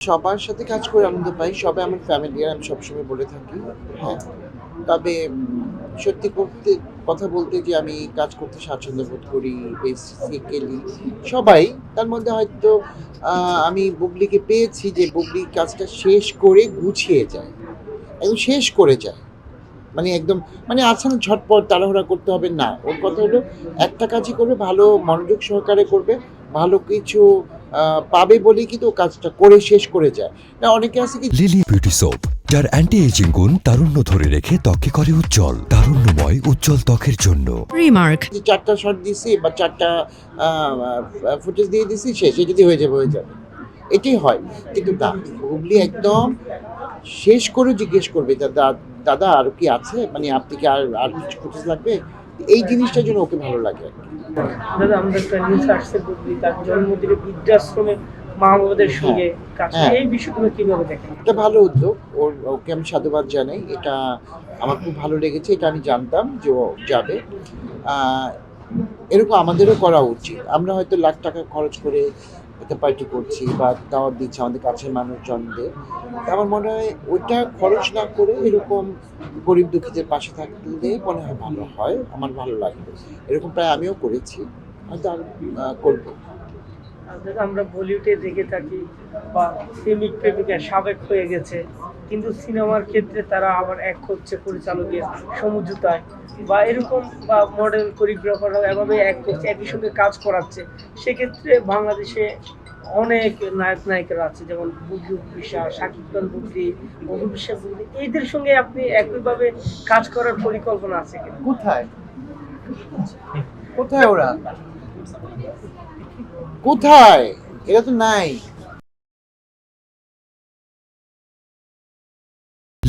সবার সাথে কাজ করে আনন্দ পাই, সবাই আমার ফ্যামিলি আর আমি সবসময় বলে থাকি হ্যাঁ। তবে সত্যি করতে কথা বলতে যে আমি কাজ করতে স্বাচ্ছন্দ্য বোধ করি বেসিক্যালি সবাই, তার মধ্যে হয়তো আমি বুবলিকে পেয়েছি যে বুবলি কাজটা শেষ করে গুছিয়ে যায়, একদম শেষ করে যায়। মানে একদম মানে আছে ঝটপট তাড়াহুড়া করতে হবে, না। ওর কথা হলো, একটা কাজই করবে, ভালো মনোযোগ সহকারে করবে, ভালো কিছু পাবে বলেই কিন্তু ও কাজটা করে শেষ করে যায়। না অনেকে আছে কি লিলি বিউটি সোপ যার অ্যান্টি এজিং গুণ তারুণ্য ধরে রেখে ত্বকে করে উজ্জ্বল তারুণ্যময় উজ্জ্বল ত্বকের জন্য. যে চারটা শট দিছি বা চারটা ফুটেজ দিয়ে দিছি শেষ যদি হয়ে যাবে হয়ে যাবে। এটাই হয়। কিন্তু হুগলি একদম শেষ করে জিজ্ঞেস করবে দাদা দাদা আর কি আছে? মানে আপনি কি আর আর কিছু ফুটেজ লাগবে? এই জিনিসটার জন্য ওকে ভালো লাগে। দাদা আমাদের একটা নিউজ আসছে বুবলি তার জন্মদিনে বৃদ্ধাশ্রমে মা বাবাদের সঙ্গে কাজ হ্যাঁ। এই বিষয়গুলো কীভাবে দেখেন? এটা ভালো উদ্যোগ। ওর ওকে আমি সাধুবাদ জানাই। এটা আমার খুব ভালো লেগেছে এটা আমি জানতাম যে ও যাবে। আহ, এরকম আমাদেরও করা উচিত। আমরা হয়তো লাখ টাকা খরচ করে একটা পার্টি করছি বা দাওয়াত দিচ্ছি আমাদের কাছের মানুষজনদের আমার মনে হয় ওইটা খরচ না করে এরকম গরিব দুঃখীদের পাশে থাকলে মনে হয় ভালো হয়, আমার ভালো লাগবে। এরকম প্রায় আমিও করেছি, হয়তো আর করব। আমরা বলিউডে দেখে থাকি বা প্রেমিক প্রেমিকা সাবেক হয়ে গেছে কিন্তু সিনেমার ক্ষেত্রে তারা আবার এক হচ্ছে পরিচালকের সমঝোতায় বা এরকম, বা মডেল কোরিওগ্রাফাররা এভাবে এক করছে একই সঙ্গে কাজ করাচ্ছে। সেক্ষেত্রে বাংলাদেশে অনেক নায়ক নায়িকারা আছে, যেমন বুবলু বিশ্বাস শাকিব খান বুবলি অপু বিশ্বাস বুবলি এদের সঙ্গে আপনি একইভাবে কাজ করার পরিকল্পনা আছে কোথায়? কোথায় ওরা? কোথায়? এটা তো নাই।